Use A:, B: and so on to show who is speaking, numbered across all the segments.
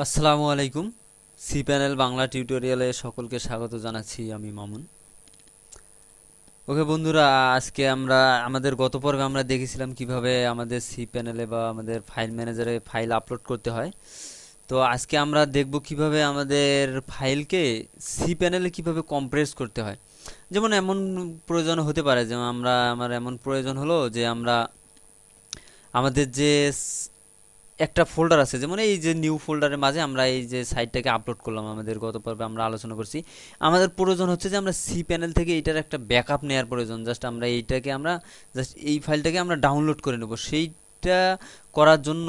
A: আসসালামু আলাইকুম। C panel Bangla টিউটোরিয়ালে সকলকে স্বাগত জানাচ্ছি আমি মামুন। ওকে বন্ধুরা, আজকে আমরা, আমাদের গত পর্বে আমরা দেখেছিলাম কীভাবে আমাদের সি প্যানেলে বা আমাদের ফাইল ম্যানেজারে ফাইল আপলোড করতে হয়। তো আজকে আমরা দেখব কীভাবে আমাদের ফাইলকে সি প্যানেলে কীভাবে কম্প্রেস করতে হয়। যেমন এমন প্রয়োজন হতে পারে, যেমন আমরা, আমার এমন প্রয়োজন হলো যে আমরা আমাদের যে একটা ফোল্ডার আছে, যেমন এই যে নিউ ফোল্ডারের মাঝে আমরা এই যে সাইটটাকে আপলোড করলাম, আমাদের গত পর্বে আমরা আলোচনা করছি। আমাদের প্রয়োজন হচ্ছে যে আমরা সি প্যানেল থেকে এটার একটা ব্যাকআপ নেওয়ার প্রয়োজন। জাস্ট আমরা এইটাকে আমরা জাস্ট এই ফাইলটাকে আমরা ডাউনলোড করে নেব। সেইটা করার জন্য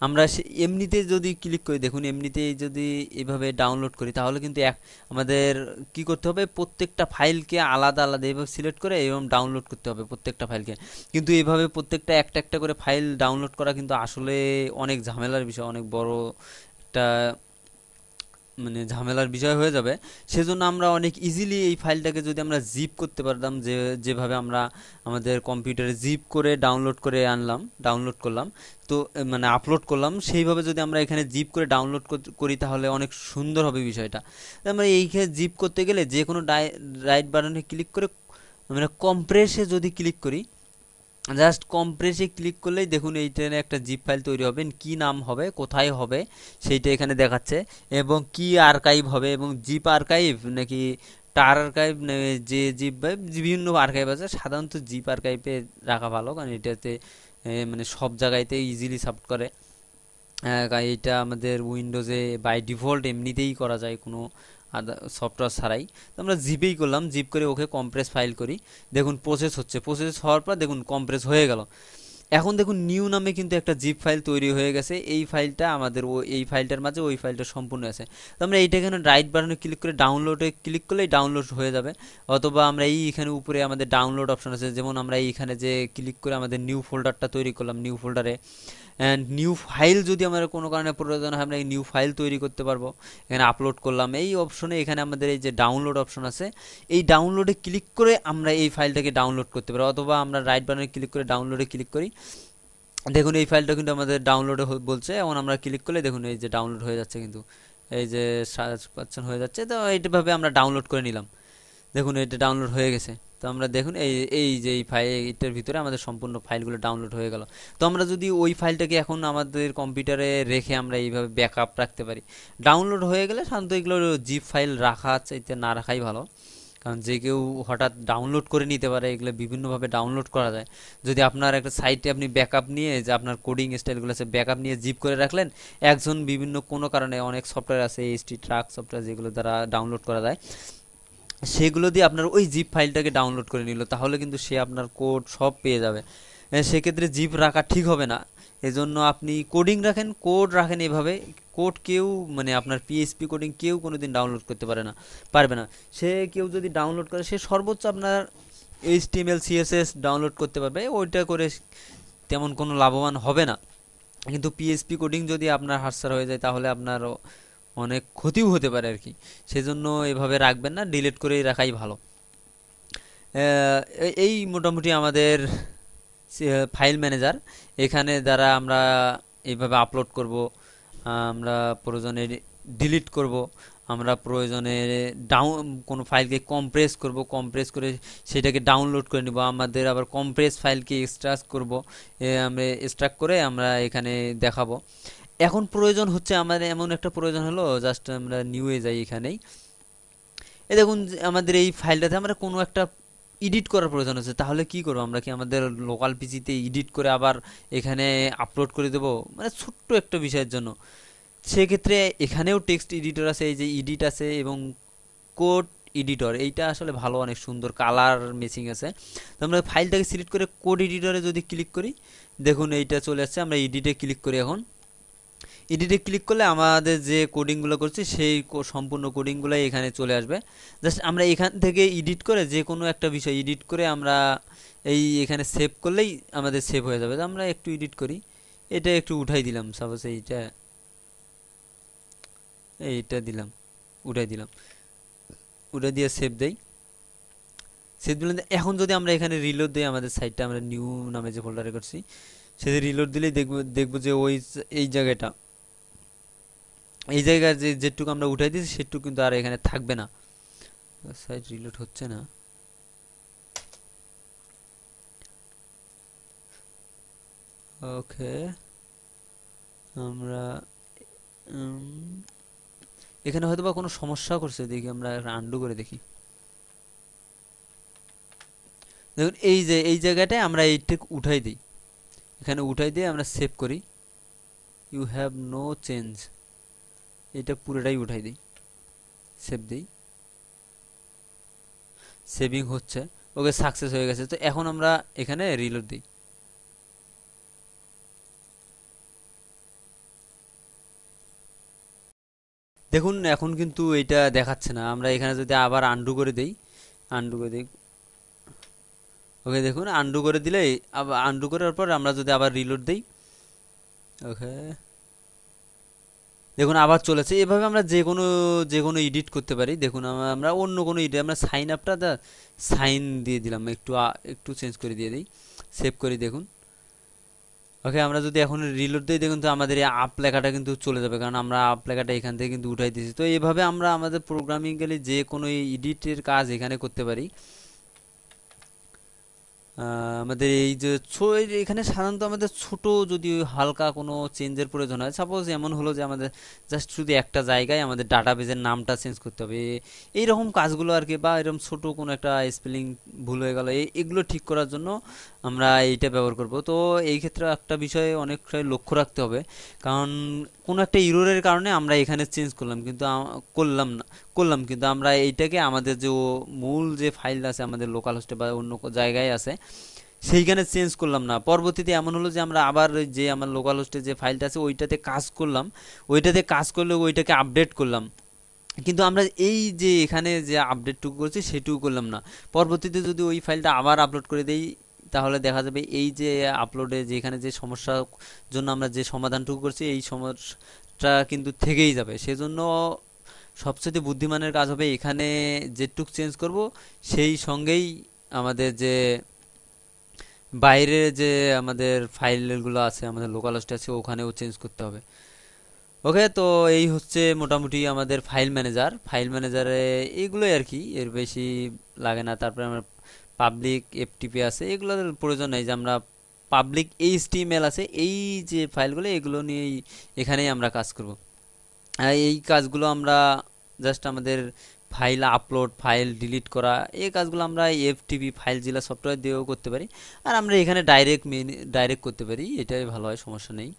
A: আমরা এমনিতে যদি ক্লিক করি, দেখুন এমনিতে যদি এভাবে ডাউনলোড করি, তাহলে কিন্তু এক, আমাদের কি করতে হবে? প্রত্যেকটা ফাইলকে আলাদা আলাদা এভাবে সিলেক্ট করে এবং ডাউনলোড করতে হবে প্রত্যেকটা ফাইলকে। কিন্তু এভাবে প্রত্যেকটা একটা একটা করে ফাইল ডাউনলোড করা কিন্তু আসলে অনেক ঝামেলার বিষয়, অনেক বড় একটা মানে ঝামেলার বিষয় হয়ে যাবে। সেজন্য আমরা অনেক ইজিলি এই ফাইলটাকে যদি আমরা জিপ করতে পারতাম, যে, যেভাবে আমরা আমাদের কম্পিউটারে জিপ করে ডাউনলোড করে আনলাম ডাউনলোড করলাম, তো মানে আপলোড করলাম, সেইভাবে যদি আমরা এখানে জিপ করে ডাউনলোড করি তাহলে অনেক সুন্দর হবে বিষয়টা। আমরা এইখানে জিপ করতে গেলে যে কোনো রাইট বাটনে ক্লিক করে মানে কম্প্রেসে যদি ক্লিক করি জাস্ট কম্প্রেসে ক্লিক করলেই দেখুন এই একটা জিপ ফাইল তৈরি হবে। কি নাম হবে, কোথায় হবে, সেইটা এখানে দেখাচ্ছে। এবং কি আর্কাইভ হবে, এবং জিপ আর্কাইভ নাকি টার আর্কাইভ যে জিপ বিভিন্ন আর্কাইভ আছে, সাধারণত জিপ আর্কাইভে রাখা ভালো, কারণ এটাতে মানে সব জায়গায়তে ইজিলি সাপোর্ট করে। এটা আমাদের উইন্ডোজে বাই ডিফল্ট এমনিতেই করা যায় কোনো আদা সফটওয়্যার ছাড়াই। তো আমরা জিপেই করলাম জিপ করে ওকে কম্প্রেস ফাইল করি। দেখুন প্রসেস হচ্ছে। প্রসেস হওয়ার পর দেখুন কম্প্রেস হয়ে গেল। এখন দেখুন নিউ নামে কিন্তু একটা জিপ ফাইল তৈরি হয়ে গেছে। এই ফাইলটা আমাদের ও, এই ফাইলটার মাঝে ওই ফাইলটা সম্পূর্ণ আছে। তো আমরা এইটা এখানে রাইট বাটনে ক্লিক করে ডাউনলোডে ক্লিক করলেই ডাউনলোড হয়ে যাবে। অথবা আমরা এই এখানে উপরে আমাদের ডাউনলোড অপশন আছে। যেমন আমরা এইখানে যে ক্লিক করে আমাদের নিউ ফোল্ডারটা তৈরি করলাম নিউ ফোল্ডারে অ্যান্ড নিউ ফাইল যদি আমাদের কোনো কারণে প্রয়োজন হয়, আমরা এই নিউ ফাইল তৈরি করতে পারব। এখানে আপলোড করলাম। এই অপশনে এখানে আমাদের এই যে ডাউনলোড অপশন আছে, এই ডাউনলোডে ক্লিক করে আমরা এই ফাইলটাকে ডাউনলোড করতে পারি অথবা আমরা রাইট বাটনে ক্লিক করে ডাউনলোডে ক্লিক করি। দেখুন, এই ফাইলটা কিন্তু আমাদের ডাউনলোডে বলছে। এবং আমরা ক্লিক করলে দেখুন, এই যে ডাউনলোড হয়ে যাচ্ছে কিন্তু। এই যে সার্চ পাচ্ছেন হয়ে যাচ্ছে, তো এইভাবে আমরা ডাউনলোড করে নিলাম। দেখুন, এটা ডাউনলোড হয়ে গেছে। তো আমরা দেখুন, এই এই যে এই ফাইল এইটার ভিতরে আমাদের সম্পূর্ণ ফাইলগুলো ডাউনলোড হয়ে গেল। তো আমরা যদি ওই ফাইলটাকে এখন আমাদের কম্পিউটারে রেখে আমরা এইভাবে ব্যাকআপ রাখতে পারি। ডাউনলোড হয়ে গেলে সাধারণত এগুলো জিপ ফাইল রাখা চাইতে না রাখাই ভালো। কারণ যে কেউ হঠাৎ ডাউনলোড করে নিতে পারে, এগুলো বিভিন্নভাবে ডাউনলোড করা যায়। যদি আপনার একটা সাইটে আপনি ব্যাকআপ নিয়ে, যে আপনার কোডিং স্টাইলগুলো আছে ব্যাকআপ নিয়ে জিপ করে রাখলেন, একজন বিভিন্ন কোনো কারণে অনেক সফটওয়্যার আছে এইচটি ট্রাক সফটওয়্যার যেগুলো দ্বারা ডাউনলোড করা যায়, সেগুলো দিয়ে আপনার ওই জিপ ফাইলটাকে ডাউনলোড করে নিল, তাহলে কিন্তু সে আপনার কোড সব পেয়ে যাবে। সেক্ষেত্রে জিপ রাখা ঠিক হবে না। এজন্য আপনি কোডিং রাখেন কোড রাখেন এভাবে। কোড কেউ মানে আপনার পিএসপি কোডিং কেউ কোনো দিন ডাউনলোড করতে পারে না, পারবে না। সে কেউ যদি ডাউনলোড করে, সে সর্বোচ্চ আপনার এইচ টিএমএল সিএসএস ডাউনলোড করতে পারবে। ওইটা করে তেমন কোনো লাভবান হবে না। কিন্তু পিএসপি কোডিং যদি আপনার হার্সার হয়ে যায়, তাহলে আপনার অনেক ক্ষতিও হতে পারে আর কি। সেজন্য এভাবে রাখবেন না ডিলিট করেই রাখাই ভালো। এই মোটামুটি আমাদের ফাইল ম্যানেজার। এখানে দ্বারা আমরা এইভাবে আপলোড করব, আমরা প্রয়োজনে ডিলিট করব, আমরা প্রয়োজনে ডাউন কোনো ফাইলকে কম্প্রেস করব কম্প্রেস করে সেটাকে ডাউনলোড করে নিব, আমাদের আবার কম্প্রেস ফাইলকে এক্সট্রাক্ট করব আমরা এক্সট্রাক্ট করে আমরা এখানে দেখাবো। এখন প্রয়োজন হচ্ছে আমাদের, এমন একটা প্রয়োজন হলো জাস্ট আমরা নিউয়ে যাই এখানেই। এ দেখুন আমাদের এই ফাইলটাতে আমরা কোনো একটা এডিট করার প্রয়োজন হচ্ছে তাহলে কি করব? আমরা কি আমাদের লোকাল পিসিতে এডিট করে আবার এখানে আপলোড করে দেবো? মানে ছোট্ট একটা বিষয়ের জন্য। সেক্ষেত্রে এখানেও টেক্সট এডিটর আছে, এই যে এডিট আছে এবং কোড এডিটর এইটা আসলে ভালো, অনেক সুন্দর কালার মেচিং আছে। তো আমরা ফাইলটাকে সিলেক্ট করে কোড এডিটরে যদি ক্লিক করি, দেখুন এইটা চলে আসছে, আমরা এডিটে ক্লিক করি এখন। এডিটে ক্লিক করলে আমাদের যে কোডিংগুলো করছি, সেই সম্পূর্ণ কোডিংগুলোই এখানে চলে আসবে। জাস্ট আমরা এখান থেকে এডিট করে যে কোনো একটা বিষয় এডিট করে আমরা এই এখানে সেভ করলেই আমাদের সেভ হয়ে যাবে। আমরা একটু এডিট করি। এটা একটু উঠাই দিলাম। সাপোজ এইটা এইটা দিলাম, উঠাই দিলাম। উঠে দিয়ে সেভ দেই। সেভ দিলাম এখন যদি আমরা এখানে রিলোড দিই, আমাদের সাইটটা আমরা নিউ নামে যে ফোল্ডারে করছি, সেটা রিলোড দিলেই দেখব দেখব যে ওই, এই জায়গাটা এই জায়গায় যে যেটুকু আমরা উঠাই দিয়েছি, সেটুকু কিন্তু আর এখানে থাকবে না। সাইড রিলোড হচ্ছে না। ওকে আমরা এখানে হয়তো বা কোনো সমস্যা করছে, দেখি আমরা আন্ডু করে দেখি। দেখুন, এই যে, এই জায়গাটায় আমরা এইটুক উঠাই দিই। এখানে উঠাই দিয়ে আমরা সেভ করি। ইউ হ্যাভ নো চেঞ্জ এটা পুরোটাই উঠাই দিই। সেভ দিই। সেভিং হচ্ছে। ওকে সাকসেস হয়ে গেছে। তো এখন আমরা এখানে রিলোড দিই। দেখুন, এখন কিন্তু এটা দেখাচ্ছে না। আমরা এখানে যদি আবার আন্ডু করে দেই আন্ডু করে দিই। ওকে দেখুন আন্ডু করে দিলে আবার আন্ডু করার পর আমরা যদি আবার রিলোড দিই, ওকে। দেখুন, আবার চলেছে। এভাবে আমরা যে কোনো যে কোনো এডিট করতে পারি। দেখুন আমরা অন্য কোনো এডিট আমরা সাইন আপটা দা সাইন দিয়ে দিলাম। একটু একটু চেঞ্জ করে দিয়ে দিই। সেভ করি দেখুন। ওকে আমরা যদি এখন রিলোড দিই, দেখুন তো আমাদের এই আপ লেখাটা কিন্তু চলে যাবে। কারণ আমরা আপ লেখাটা এখান থেকে কিন্তু উঠাই দিয়েছি। তো এইভাবে আমরা আমাদের প্রোগ্রামিং গেলে যে কোনো এডিটের কাজ এখানে করতে পারি। আমাদের এই যে এখানে সাধারণত আমাদের ছোট যদি হালকা কোনো চেঞ্জের প্রয়োজন হয় সাপোজ এমন হলো যে আমাদের জাস্ট শুধু একটা জায়গায় আমাদের ডাটাবেজের নামটা চেঞ্জ করতে হবে। এই রকম কাজগুলো আর কি বা এরকম ছোট কোনো একটা স্পেলিং ভুল হয়ে গেল এগুলো ঠিক করার জন্য আমরা এইটা ব্যবহার করব। তো এই ক্ষেত্রে একটা বিষয়ে অনেকটাই লক্ষ্য রাখতে হবে, কারণ কোনো একটা ইরোরের কারণে আমরা এখানে চেঞ্জ করলাম, কিন্তু করলাম না করলাম, কিন্তু আমরা এইটাকে আমাদের যে মূল যে ফাইল আছে আমাদের লোকাল হোস্টে বা অন্য জায়গায় আছে সেইখানে চেঞ্জ করলাম না। পরবর্তীতে এমন হলো যে আমরা আবার যে আমার লোকাল হোস্টে যে ফাইলটা আছে, ওইটাতে কাজ করলাম। ওইটাতে কাজ করলে ওইটাকে আপডেট করলাম। কিন্তু আমরা এই যে এখানে যে আপডেটটুকু করছি, সেটুকু করলাম না। পরবর্তীতে যদি ওই ফাইলটা আবার আপলোড করে দেই, তাহলে দেখা যাবে এই যে আপলোডে যেখানে যে সমস্যার জন্য আমরা যে সমাধানটুকু করছি, এই সমস্যাটা কিন্তু থেকেই যাবে। সেজন্য সবচেয়ে বুদ্ধিমানের কাজ হবে এখানে যেটুক চেঞ্জ করব, সেই সঙ্গেই আমাদের যে বাইরে যে আমাদের ফাইলগুলো আছে, আমাদের লোকাল হোস্ট আছে, ওখানেও চেঞ্জ করতে হবে। ওকে তো এই হচ্ছে মোটামুটি আমাদের ফাইল ম্যানেজার ফাইল ম্যানেজারে এইগুলোই আর কি, এর বেশি লাগে না। তারপরে আমরা পাবলিক এফটিপি আছে, এগুলোর প্রয়োজন নেই যে আমরা পাবলিক এইচ এইচটিএমএল আছে, এই যে ফাইলগুলো এগুলো নিয়েই এখানেই আমরা কাজ করব। এই কাজগুলো আমরা জাস্ট আমাদের ফাইল আপলোড, ফাইল ডিলিট করা, এই কাজগুলো আমরা এফ টিভি ফাইল জিলা সফটওয়্যার দিয়েও করতে পারি। আর আমরা এখানে ডাইরেক্ট মেন ডাইরেক্ট করতে পারি, এটাই ভালো হয়, সমস্যা নেই।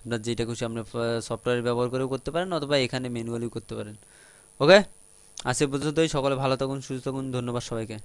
A: আপনার যেটা খুশি আপনি সফটওয়্যার ব্যবহার করেও করতে পারেন, অথবা এখানে ম্যানুয়ালি করতে পারেন। ওকে আজকে পর্যন্তই, সকলে ভালো থাকুন, সুস্থ থাকুন, ধন্যবাদ সবাইকে।